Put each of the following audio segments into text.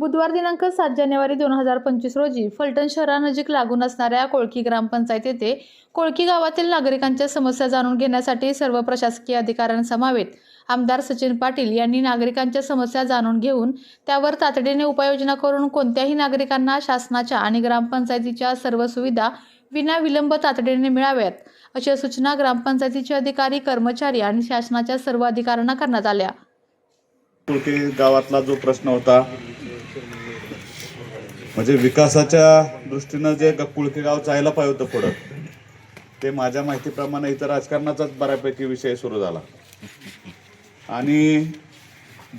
बुधवार दिनांक सात जानेवारी दोन हजार पंचवीस रोजी फलटण शहरानजीक लागून असणाऱ्या कोळकी ग्रामपंचायत येथे कोळकी गावातील नागरिकांच्या समस्या जाणून घेण्यासाठी सर्व प्रशासकीय अधिकाऱ्यांसमवेत. आमदार सचिन पाटील यांनी नागरिकांच्या समस्या जाणून घेऊन त्यावर तातडीने उपाययोजना करून कोणत्याही नागरिकांना शासनाच्या आणि ग्रामपंचायतीच्या सर्व सुविधा विना विलंब तातडीने मिळाव्यात अशा सूचना ग्रामपंचायतीचे अधिकारी कर्मचारी आणि शासनाच्या सर्व अधिकाऱ्यांना करण्यात आल्या. गावातला जो प्रश्न होता म्हणजे विकासाच्या दृष्टीनं जे ग- गाव जायला पाहिजे होतं पुढं ते माझ्या माहितीप्रमाणे इथं राजकारणाचाच बऱ्यापैकी विषय सुरू झाला. आणि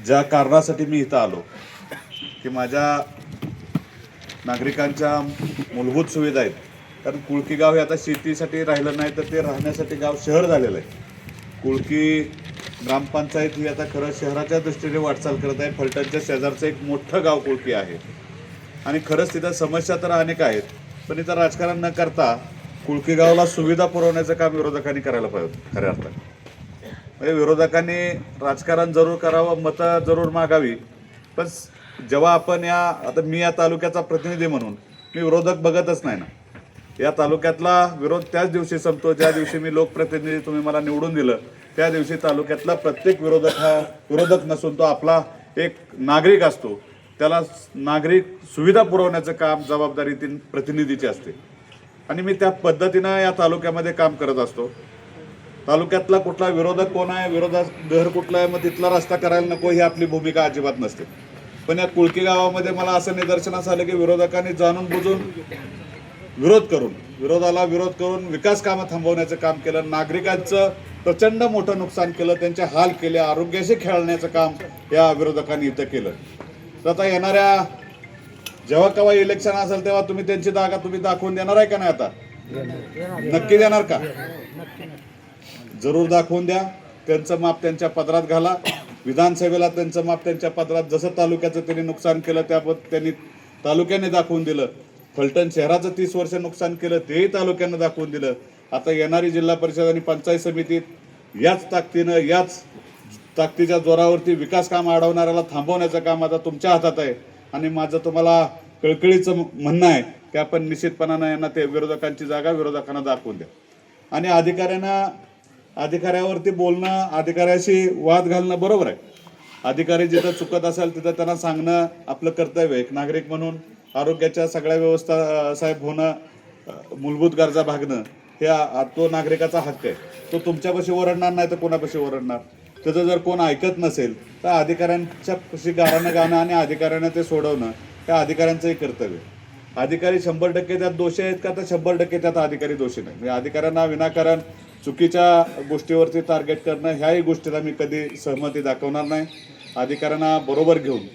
ज्या कारणासाठी मी इथं आलो की माझ्या नागरिकांच्या मूलभूत सुविधा आहेत. कारण कुळकी गाव हे आता शेतीसाठी राहिलं नाही तर ते राहण्यासाठी गाव शहर झालेलं आहे. कुळकी ग्रामपंचायत ही आता खरं शहराच्या दृष्टीने वाटचाल करत आहे. फलटणच्या शेजारचं एक मोठं गाव कुळकी आहे. आणि खरंच तिथं समस्या तर अनेक आहेत. पण इथं राजकारण न करता कुळकेगावला सुविधा पुरवण्याचं काम विरोधकांनी करायला पाहिजे खऱ्या अर्थाने. म्हणजे विरोधकांनी राजकारण जरूर करावं मतं जरूर मागावी. पण जेव्हा आपण या आता मी या तालुक्याचा प्रतिनिधी म्हणून मी विरोधक बघतच नाही ना. या तालुक्यातला विरोध त्याच दिवशी संपतो ज्या दिवशी मी लोकप्रतिनिधी तुम्ही मला निवडून दिलं त्या दिवशी तालुक्यातला प्रत्येक विरोधक हा विरोधक नसून तो आपला एक नागरिक असतो. त्याला नागरिक सुविधा पुरवण्याचं काम जबाबदारी ती प्रतिनिधीची असते. आणि मी त्या पद्धतीनं या तालुक्यामध्ये काम करत असतो. तालुक्यातला कुठला विरोधक कोण आहे विरोधात घर कुठला आहे मग तिथला रस्ता करायला नको ही आपली भूमिका अजिबात नसते. पण या कुळकी गावामध्ये मला असं निदर्शनास आलं की विरोधकांनी जाणून बुजून विरोध करून विरोधाला विरोध करून विकास कामं थांबवण्याचं काम केलं नागरिकांचं प्रचंड मोठं नुकसान केलं त्यांचे हाल केले आरोग्याशी खेळण्याचं काम या विरोधकांनी इथं केलं. तर आता येणाऱ्या जेव्हा केव्हा इलेक्शन असेल तेव्हा तुम्ही त्यांची जागा तुम्ही दाखवून देणार आहे का नाही आता? नक्की देणार का? जरूर दाखवून द्या. त्यांचं माप त्यांच्या पदरात घाला. विधानसभेला त्यांचं माप त्यांच्या पदरात जसं तालुक्याचं त्यांनी नुकसान केलं त्या पद- त्यांनी तालुक्याने दाखवून दिलं. फलटण शहराचं तीस वर्ष नुकसान केलं तेही तालुक्यानं दाखवून दिलं. आता येणारी जिल्हा परिषद आणि पंचायत समितीत याच ताकदीनं याच ताकदीच्या जोरावरती विकास काम अडवणाऱ्याला थांबवण्याचं काम आता तुमच्या हातात आहे. आणि माझं तुम्हाला कळकळीचं म्हणणं आहे की आपण निश्चितपणानं यांना ते विरोधकांची जागा विरोधकांना दाखवून द्या. आणि अधिकाऱ्यांना अधिकाऱ्यावरती बोलणं अधिकाऱ्याशी वाद घालणं बरोबर आहे. अधिकारी जिथं चुकत असेल तिथं त्यांना सांगणं आपलं कर्तव्य आहे. एक नागरिक म्हणून आरोग्याच्या सगळ्या व्यवस्था साहेब होणं मूलभूत गरजा भागणं हे तो नागरिकाचा हक्क आहे. तो तुमच्यापाशी ओरडणार नाही तर कोणापाशी ओरडणार? त्याचं जर कोण ऐकत नसेल तर अधिकाऱ्यांच्या पशी गारानं गाणं आणि अधिकाऱ्यांना ते सोडवणं हे अधिकाऱ्यांचंही कर्तव्य अधिकारी शंभर टक्के त्यात दोषी आहेत का? तर शंभर टक्के त्यात अधिकारी दोषी नाही. म्हणजे अधिकाऱ्यांना विनाकारण चुकीच्या गोष्टीवरती टार्गेट करणं ह्याही गोष्टीला मी कधी सहमती दाखवणार नाही. अधिकाऱ्यांना बरोबर घेऊन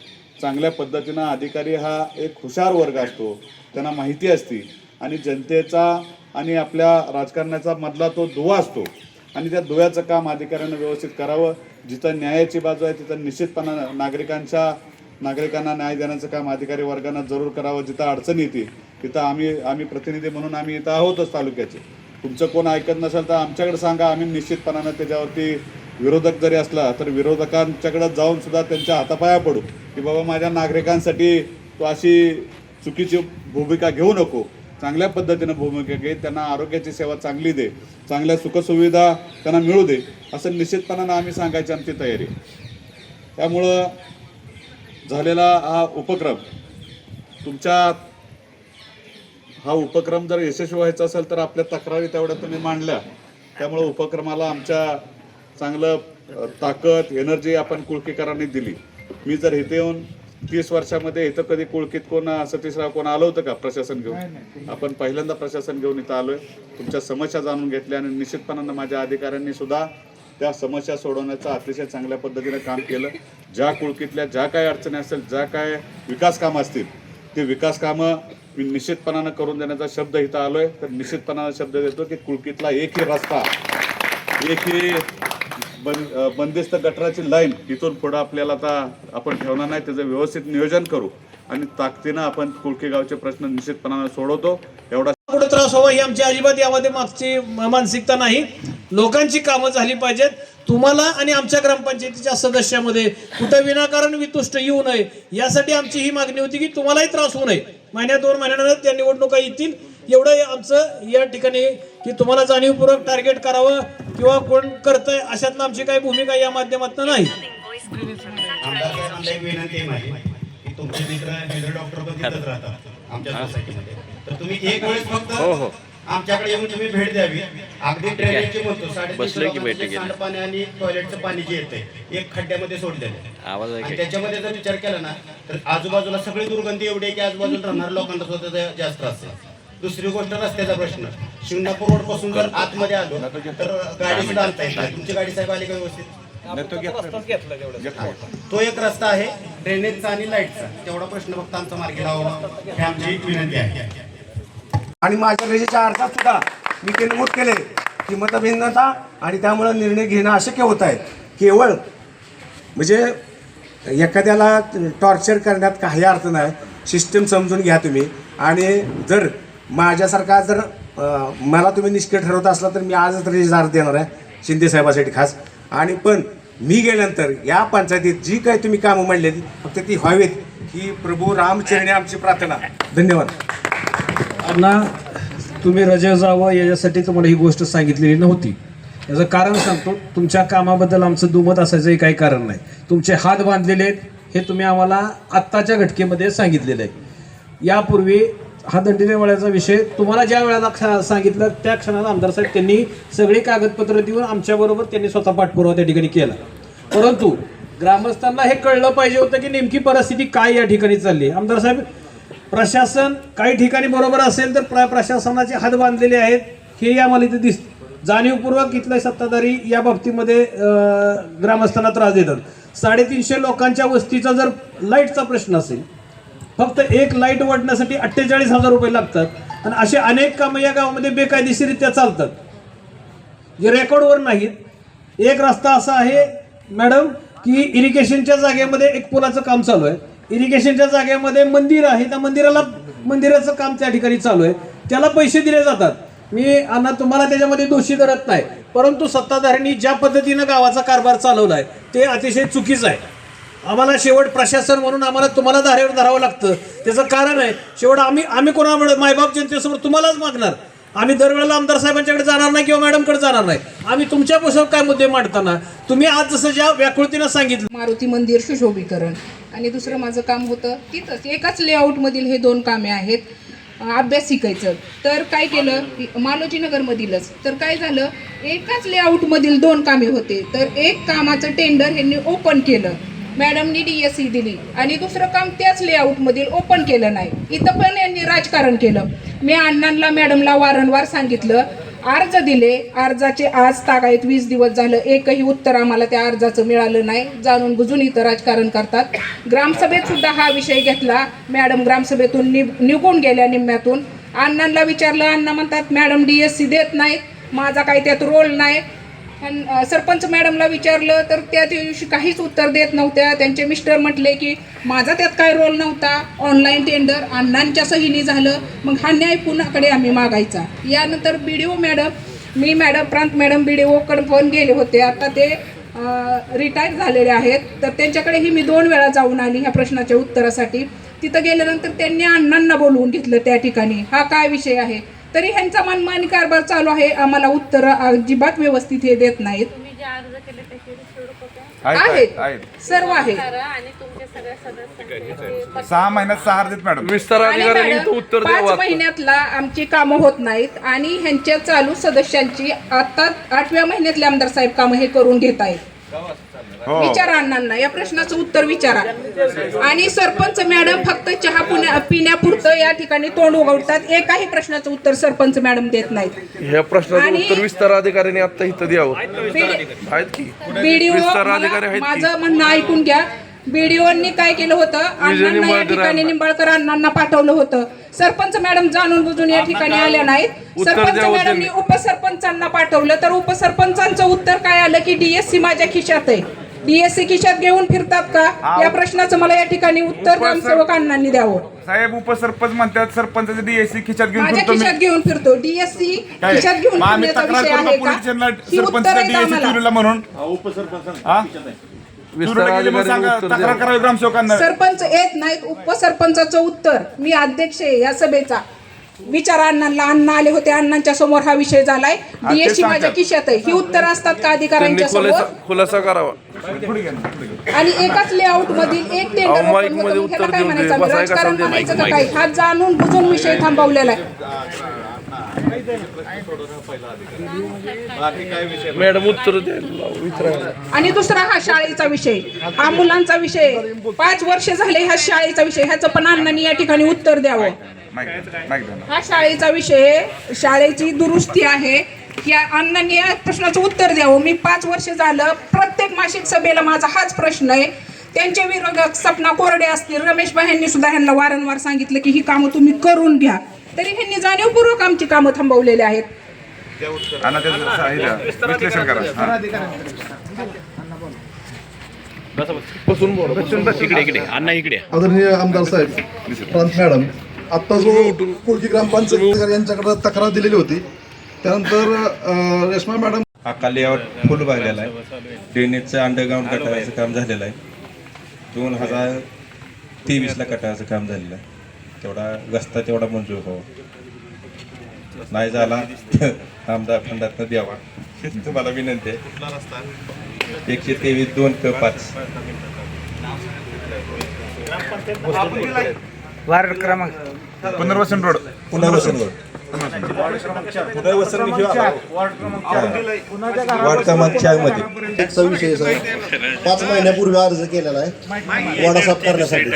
चांगल्या पद्धतीनं अधिकारी हा एक हुशार वर्ग असतो त्यांना माहिती असती आणि जनतेचा आणि आपल्या राजकारणाचा मधला तो दुवा असतो आणि त्या धुव्याचं काम अधिकाऱ्यांना व्यवस्थित करावं. जिथं न्यायाची बाजू आहे तिथं निश्चितपणानं नागरिकांच्या नागरिकांना न्याय देण्याचं काम अधिकारी वर्गांना जरूर करावं. जिथं अडचण येते तिथं आम्ही आम्ही प्रतिनिधी म्हणून आम्ही इथं आहोतच तालुक्याचे. तुमचं कोण ऐकत नसेल तर आमच्याकडे सांगा. आम्ही निश्चितपणानं त्याच्यावरती विरोधक जरी असला तर विरोधकांच्याकडे जाऊन सुद्धा त्यांच्या हातापाया पडू. की बाबा माझ्या नागरिकांसाठी तो अशी चुकीची भूमिका घेऊ नको. चांगल्या पद्धतीनं भूमिका घे त्यांना आरोग्याची सेवा चांगली दे चांगल्या सुखसुविधा त्यांना मिळू दे असं निश्चितपणानं आम्ही सांगायची आमची तयारी. त्यामुळं झालेला हा उपक्रम तुमच्या हा उपक्रम जर यशस्वी व्हायचा असेल तर आपल्या तक्रारी तेवढ्या तुम्ही मांडल्या. त्यामुळं उपक्रमाला आमच्या चांगलं ताकद एनर्जी आपण कुळकेकरांनी दिली. मी जर इथे येऊन तीस वर्षामध्ये इथं कधी कुळकीत कोण सतीशराव कोण आलं होतं का प्रशासन घेऊन? आपण पहिल्यांदा प्रशासन घेऊन इथं आलोय. तुमच्या समस्या जाणून घेतल्या आणि निश्चितपणानं माझ्या अधिकाऱ्यांनी सुद्धा त्या समस्या सोडवण्याचं अतिशय चांगल्या पद्धतीनं काम केलं. ज्या कुळकीतल्या ज्या काय अडचणी असतील ज्या काय विकास कामं असतील ते विकास कामं मी निश्चितपणानं करून देण्याचा शब्द इथं आलोय. तर निश्चितपणानं शब्द देतो की कुळकीतला एकही रस्ता एकही बंद बंदिस्त गटराची लाईन इथून पुढं आपल्याला आता आपण ठेवणार नाही त्याचं व्यवस्थित नियोजन करू. आणि ताकदीनं आपण कुळके गावचे प्रश्न निश्चितपणाने सोडवतो. एवढा पुढे त्रास व्हावा ही आमची अजिबात यामध्ये मागची मानसिकता नाही. लोकांची कामं झाली पाहिजेत. तुम्हाला आणि आमच्या ग्रामपंचायतीच्या सदस्यामध्ये कुठं विनाकारण वितुष्ट येऊ नये यासाठी आमची ही मागणी होती की तुम्हालाही त्रास होऊ नये. महिन्या दोन महिन्यानंतर त्या निवडणुका येतील. एवढं आमचं या ठिकाणी की तुम्हाला जाणीवपूर्वक टार्गेट करावं किंवा कोण करतंय अशातनं आमची काही भूमिका या माध्यमातून नाही. आमदार साहेबांना एक विनंती आहे माझी की तुमचे मित्र हेल्थ डॉक्टर पण तिथंच राहतात आमच्या सोसायटीमध्ये तर तुम्ही एक वेळेस फक्त आमच्याकडे येऊन तुम्ही भेट द्यावी. अगदी ड्रेनेजचे म्हणतो सांडपाणी आणि टॉयलेटचं पाणी जे येते एक खड्ड्यामध्ये सोडलेलं आहे. आणि त्याच्यामध्ये जर विचार केला ना तर आजूबाजूला सगळी दुर्गंधी एवढी आहे की आजूबाजूला राहणाऱ्या लोकांना सुद्धा त्याचा जास्त त्रास आहे. दुसरी गोष्ट रस्त्याचा प्रश्न. शिंगणापूर रोडपासून जर आतमध्ये आलो तर गाडी सुद्धा आणता येत नाही. तुमची गाडी साहेब आली का व्यवस्थित? तो एक रस्ता आहे ड्रेनेजचा आणि लाईटचा तेवढा प्रश्न फक्त आमचा मार्गी लावा ही आमची एक विनंती आहे. आणि माझ्या रजेच्या अर्जात सुद्धा मी ते नमूद केले. की मतभिन्नता आणि त्यामुळे निर्णय घेणं अशक्य होत आहे. केवळ म्हणजे एखाद्याला टॉर्चर करण्यात काही अर्थ नाही. सिस्टम समजून घ्या तुम्ही. आणि जर माझ्यासारखा जर मला तुम्ही निष्क्रिय ठरवत असला तर मी आजच रजेचा देणार आहे. शिंदे साहेबासाठी खास. आणि पण मी गेल्यानंतर या पंचायतीत जी काही तुम्ही कामं मांडलेली फक्त ती व्हावीत ही प्रभू रामचरणी आमची प्रार्थना. धन्यवाद. अण्णा तुम्ही रजा जावं याच्यासाठी तुम्हाला ही गोष्ट सांगितलेली नव्हती. याचं कारण सांगतो तुमच्या कामाबद्दल आमचं दुमत असायचंही काही कारण नाही. तुमचे हात बांधलेले आहेत हे तुम्ही आम्हाला आत्ताच्या घटकेमध्ये सांगितलेलं आहे. यापूर्वी हा दंडिनेवाड्याचा विषय तुम्हाला ज्या वेळेला ख- सांगितलं त्या क्षणाला आमदार साहेब त्यांनी सगळी कागदपत्र देऊन आमच्याबरोबर त्यांनी स्वतः पाठपुरावा त्या ठिकाणी केला परंतु ग्रामस्थांना हे कळलं पाहिजे होतं की नेमकी परिस्थिती काय या ठिकाणी चालली आहे. आमदार साहेब प्रशासन काही ठिकाणी बरोबर असेल तर प्र प्रशासनाचे हात बांधलेले आहेत हे आम्हाला इथे दिस जाणीवपूर्वक इथले सत्ताधारी या बाबतीमध्ये ग्रामस्थांना त्रास देतात साडेतीनशे लोकांच्या वस्तीचा जर लाईटचा प्रश्न असेल फक्त एक लाइट वाढण्यासाठी अठ्ठेचाळीस हजार रुपये लागतात. आणि असे अनेक कामं या गावामध्ये बेकायदेशीरित्या चालतात. जे रेकॉर्डवर नाहीत. एक रस्ता असा आहे मॅडम की इरिगेशनच्या जागेमध्ये एक पुलाचं काम चालू आहे. इरिगेशनच्या जागेमध्ये मंदिर आहे. त्या मंदिराला मंदिराचं काम त्या ठिकाणी चालू आहे. त्याला पैसे दिले जातात. मी अण्णा तुम्हाला त्याच्यामध्ये दोषी धरत नाही. परंतु सत्ताधाऱ्यांनी ज्या पद्धतीनं गावाचा कारभार चालवला आहे ते अतिशय चुकीचं आहे. आम्हाला शेवट प्रशासन म्हणून आम्हाला तुम्हाला धारेवर धरावं लागतं. त्याचं कारण आहे शेवट आम्ही आम्ही कोणामुळे मायबाप जनतेसमोर तुम्हालाच मागणार. आम्ही दरवेळेला आमदार साहेबांच्याकडे जाणार नाही किंवा मॅडमकडे जाणार नाही. आम्ही तुमच्यापासून काय मुद्दे मांडताना तुम्ही आज जसं ज्या व्याकुळतीनं सांगितलं मारुती मंदिर सुशोभीकरण आणि दुसरं माझं काम होतं तिथंच एकाच लेआउटमधील हे दोन कामे आहेत. अभ्यास शिकायचं. तर काय केलं मालोजीनगरमधीलच. तर काय झालं एकाच लेआउटमधील दोन कामे होते. तर एक कामाचं टेंडर यांनी ओपन केलं. मॅडमनी डी एस सी दिली. आणि दुसरं काम त्याच लेआउटमधील ओपन केलं नाही. इथं पण यांनी राजकारण केलं. मी अण्णांना मॅडमला वारंवार सांगितलं अर्ज दिले. अर्जाचे आज तागायत वीस दिवस झालं. एकही उत्तर आम्हाला त्या अर्जाचं मिळालं नाही. जाणून बुजून इथं राजकारण करतात. ग्रामसभेत सुद्धा हा विषय घेतला. मॅडम ग्रामसभेतून नि निघून गेल्या निम्म्यातून. अण्णांना विचारलं अण्णा म्हणतात मॅडम डी एस सी देत नाहीत. माझा काही त्यात रोल नाही. अन, सरपंच मॅडमला विचारलं तर त्या दिवशी काहीच उत्तर देत नव्हत्या. त्यांचे मिस्टर म्हटले की माझा त्यात काय रोल नव्हता? ऑनलाईन टेंडर अण्णांच्या सहीने झालं. मग हा न्याय पुन्हाकडे आम्ही मागायचा? यानंतर बी डी ओ मॅडम मी मॅडम प्रांत मॅडम बी डी ओकडे फोन गेले होते. आता ते रिटायर झालेले आहेत. तर त्यांच्याकडेही मी दोन वेळा जाऊन आली ह्या प्रश्नाच्या उत्तरासाठी. तिथं गेल्यानंतर त्यांनी अण्णांना बोलवून घेतलं त्या ठिकाणी. हा काय विषय आहे? तरी ह्यांचा मनमानी कारभार चालू आहे. आम्हाला उत्तर अजिबात व्यवस्थित हे देत नाहीत. तुम्ही जे अर्ज केले त्याचे रिसिव्ह कॉप्या आहेत सर्व आहे करा आणि तुमच्या सगळ्या सदस्यांचे सहा महिन्यात सहा अर्ज मॅडम. विस्तार आणि अधिकाऱ्यांनी मॅडम, इथं उत्तर पाच महिन्यातला आमची कामं होत नाहीत आणि ह्यांच्या चालू सदस्यांची आता आठव्या महिन्यातले आमदार साहेब कामं हे करून घेत आहेत. विचारा अण्णांना या प्रश्नाचं उत्तर विचारा. आणि सरपंच मॅडम फक्त चहा पुण्या पिण्यापुरतं या ठिकाणी तोंड उघडतात. एकाही प्रश्नाचं उत्तर सरपंच मॅडम देत नाहीत. ह्या प्रश्नाचं आणि- उत्तर विस्तार अधिकाऱ्यांनी आता इथं द्यावं. आहेत की? बीडीओ विस्तार अधिकारी आहेत की? माझं म्हणणं ऐकून घ्या. बीडीओनी काय केलं होतं? अण्णांना या निंबाळकर ठिकाणी अण्णा. निंबाळकर अण्णांना पाठवलं होतं. सरपंच मॅडम जाणून बुजून या ठिकाणी आल्या नाहीत. उत्तर सरपंच द्यावं मॅडमनी त्यांनी. उपसरपंचांना पाठवलं. तर उपसरपंचांचं उत्तर काय आलं की डीएससी माझ्या खिशात आहे. डीएससी खिशात घेऊन फिरतात का? या प्रश्नाचं मला या ठिकाणी उत्तर ग्रामसेवक अण्णांनी द्यावं. साहेब उपसरपंच म्हणतात सरपंचाचं डीएससी खिशात घेऊन माझ्या फिरतो मी. खिशात घेऊन फिरतो. डीएससी काय? खिशात घेऊन मग आम्ही फिरण्याचा तक्रार विषय करू आहे का? का पोलीस स्टेशनला? ही उत्तर आहेत डीएससी आम्हाला. चोरीला म्हणून? हा? चोरीला गेली म्हणून सांगा तक्रार करावी ग्रामसेवकांना. सरपंच येत नाहीत उपसरपंचाचं उत्तर. मी अध्यक्ष आहे या सभेचा. विचार अण्णांना अण्णा आले होते अण्णांच्या समोर हा विषय झालाय. डीएससी माझ्या सांगतात. खिशात आहे. ही उत्तर असतात का त्यांनी अधिकाऱ्यांच्या खुलासा समोर? खुलासा करावा. आणि एकाच लेआउट मधील एक टेंडर अहो, open माईक होतं. मध्ये मग ह्याला उत्तर काय म्हणायचं? राजकारण माईक, हा जाणून बुजून विषय थांबवलेला आहे. मॅडम उत्तर द्यायला आणि दुसरा हा शाळेचा विषय. हा मुलांचा विषय. पाच वर्ष झाले ह्या शाळेचा विषय. ह्याचं पण अण्णांनी या ठिकाणी उत्तर द्यावं. हा शाळेचा विषय शाळेची दुरुस्ती आहे. या अण्णांनी या प्रश्नाचं उत्तर द्यावं. मी पाच वर्ष झालं प्रत्येक मासिक सभेला माझा हाच प्रश्न आहे. त्यांचे विरोधक सपना कोरडे असतील. रमेश यांनी सुद्धा ह्यांना वारंवार सांगितलं की ही कामं तुम्ही करून घ्या. तरी ह्यांनी जाणीवपूर्वक आमची कामं थांबवलेली आहेत. आदरणीय आमदार साहेब प्रांत मॅडम आता जो कुळकी ग्रामपंचायत यांच्याकडे तक्रार दिलेली होती त्यानंतर रेश्मा मॅडम हा लेआउट फुल भरलेला आहे. ड्रेनेजचं अंडरग्राऊंड कटाराचं काम झालेलं आहे. दोन हजार तेवीसला कटाराचं काम झालेलं आहे. तेवढा रस्ता तेवढा मंजूर व्हावा. नाही झाला आमदार फंडातनं द्यावा. तुम्हाला विनंती आहे. एकशे तेवीस दोन क पाच. पुनर्वसन रोड. पुनर्वसन पुनर्वसन वार्ड क्रमांक चार. मध्ये. आहे, साहेब पाच महिन्यापूर्वी अर्ज केलेला आहे. वाडा साफ करण्यासाठी.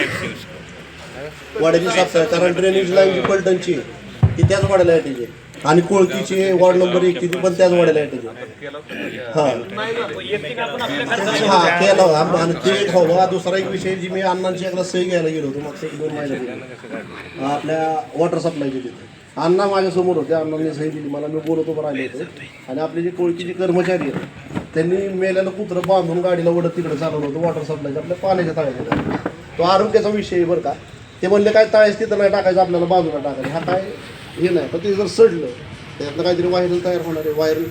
वाड्याची साफ कारण ड्रेनेज लाईन पलटणची आहे, ती त्याच वाड्याला यायची आणि कोळकीचे वॉर्ड नंबर एक तिथे पण त्याच वाड्याला यायची हा. हा केला आणि ते एक हवा दुसरा एक विषय जी मी अण्णांची एकदा सही घ्यायला गेलो होतो. मागच्या एक दोन महिन्यात. आपल्या वॉटर सप्लायची तिथे. अण्णा माझ्यासमोर होते. अण्णांनी सही दिली. मला मी बोलतो पण आले होते. आणि आपले जे कोळकीचे कर्मचारी आहेत त्यांनी मेल्याला कुत्रं बांधून गाडीला ओढत तिकडे चालवलं होतं. वॉटर सप्लायचं आपल्या पाण्याच्या तळ्याच्या तो आरोग्याचा विषय आहे बरं का. ते म्हणले काय तळ्याच तिथं नाही टाकायचं. आपल्याला बाजूला टाकायचं. हा काय हे नाही पण ते जर सडलं त्यातनं काहीतरी व्हायरल तयार होणार आहे व्हायरल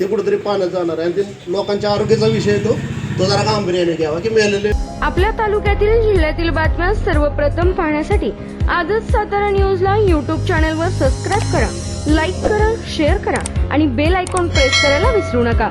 ते कुठेतरी पाण्यात जाणार आहे. आणि ते लोकांच्या आरोग्याचा विषय तो तो जरा गांभीर्याने घ्यावा की मेलेले. आपल्या तालुक्यातील जिल्ह्यातील बातम्या सर्वप्रथम पाहण्यासाठी आजच सातारा न्यूजला यूट्यूब चॅनलवर सबस्क्राईब करा लाईक करा शेअर करा आणि बेल आयकॉन प्रेस करायला विसरू नका.